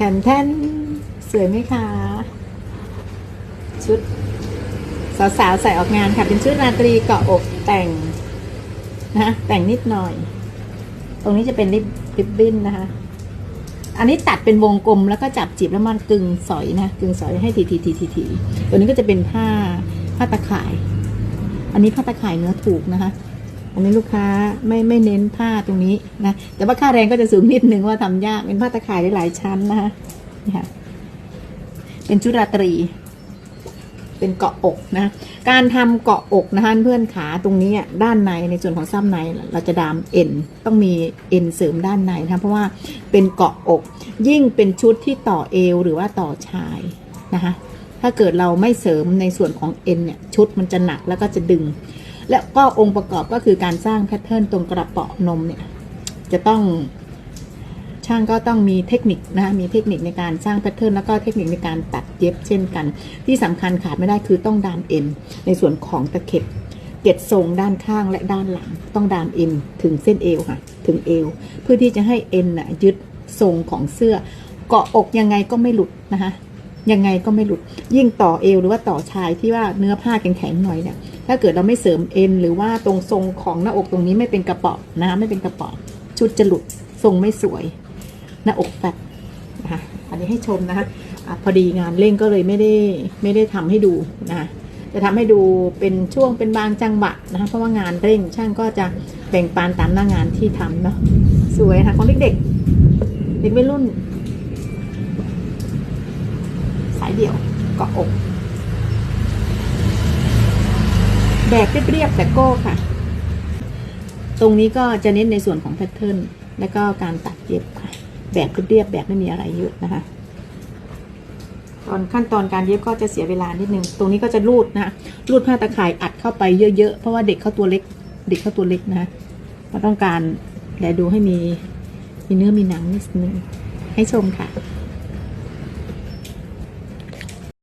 แทนแท่นสวยไหมคะ ชุด สาวๆ ใส่ออกงานค่ะ เป็นชุดราตรีเกาะอกแต่งนะแต่งนิดหน่อย ตรงนี้จะเป็นริบริบบิ้นนะคะ อันนี้ตัดเป็นวงกลมแล้วก็จับจีบแล้วมันกึ่งสอยนะกึ่งสอยให้ทีทีทีทีทีตัวนี้ก็จะเป็นผ้าผ้าตะข่าย อันนี้ผ้าตะข่ายเนื้อถูกนะคะ อันนี้ลูกค้าไม่ไม่เน้นผ้าตรงนี้นะ แต่ว่าค่าแรงก็จะสูงนิดนึงว่าทำยาก เป็นผ้าตะข่ายได้หลายชั้นนะคะนี่ค่ะ เป็นชุดราตรี เป็นเกาะอกนะ การทำเกาะอกนะคะเพื่อนขาตรงนี้ด้านในในส่วนของซ้ำในเราจะดามเอ็นต้องมีเอ็นเสริมด้านในนะเพราะว่าเป็นเกาะอก ยิ่งเป็นชุดที่ต่อเอวหรือว่าต่อชายนะคะถ้าเกิดเราไม่เสริมในส่วนของเอ็นเนี่ยชุดมันจะหนักแล้วก็จะดึง และก็องค์ประกอบก็คือการสร้างแพทเทิร์นตรงกระเป๋านมเนี่ยจะต้องช่างก็ต้องมีเทคนิคนะคะมีเทคนิคในการสร้างแพทเทิร์นแล้วก็เทคนิคในการตัดเย็บเช่นกัน ที่สำคัญขาดไม่ได้คือต้องดามเอ็นในส่วนของตะเข็บเก็ดทรงด้านข้างและด้านหลัง ต้องดามเอ็นถึงเส้นเอวค่ะถึงเอว เพื่อที่จะให้เอ็นน่ะยึดทรงของเสื้อ เกาะอกยังไงก็ไม่หลุดนะคะยังไงก็ไม่หลุดยิ่งต่อเอวหรือว่าต่อชายที่ว่าเนื้อผ้าแข็งๆหน่อยเนี่ย ถ้าเกิดเราไม่เสริมเอ็นหรือว่าตรงทรงของหน้าอกตรงนี้ไม่เป็นกระป๋อนะคะไม่เป็นกระป๋อชุดจะหลุดทรงไม่สวย หน้าอกแฟบนะคะอันนี้ให้ชมนะคะอะพอดีงานเร่งก็เลยไม่ได้ไม่ได้ทำให้ดูนะคะจะทำให้ดูเป็นช่วงเป็นบางจังหวะนะคะเพราะว่างานเร่งช่างก็จะแบ่งปันตามหน้างานที่ทำเนาะสวยค่ะของเด็กๆเด็กวัยรุ่น สายเดี่ยวเกาะอก แบกเรียบๆแต่โก้ค่ะ ตรงนี้ก็จะเน้นในส่วนของแพทเทิร์นและก็การตัดเย็บค่ะ แบบเรียบๆแบบไม่มีอะไรเยอะนะคะตอนขั้นตอนการเย็บก็จะเสียเวลานิดนึง ตรงนี้ก็จะรูดนะรูดผ้าตะข่ายอัดเข้าไปเยอะๆ เพราะว่าเด็กเขาตัวเล็ก เด็กเขาตัวเล็กนะคะเราต้องการแลดูให้มีมีเนื้อมีหนังนิดนึงให้ชมค่ะ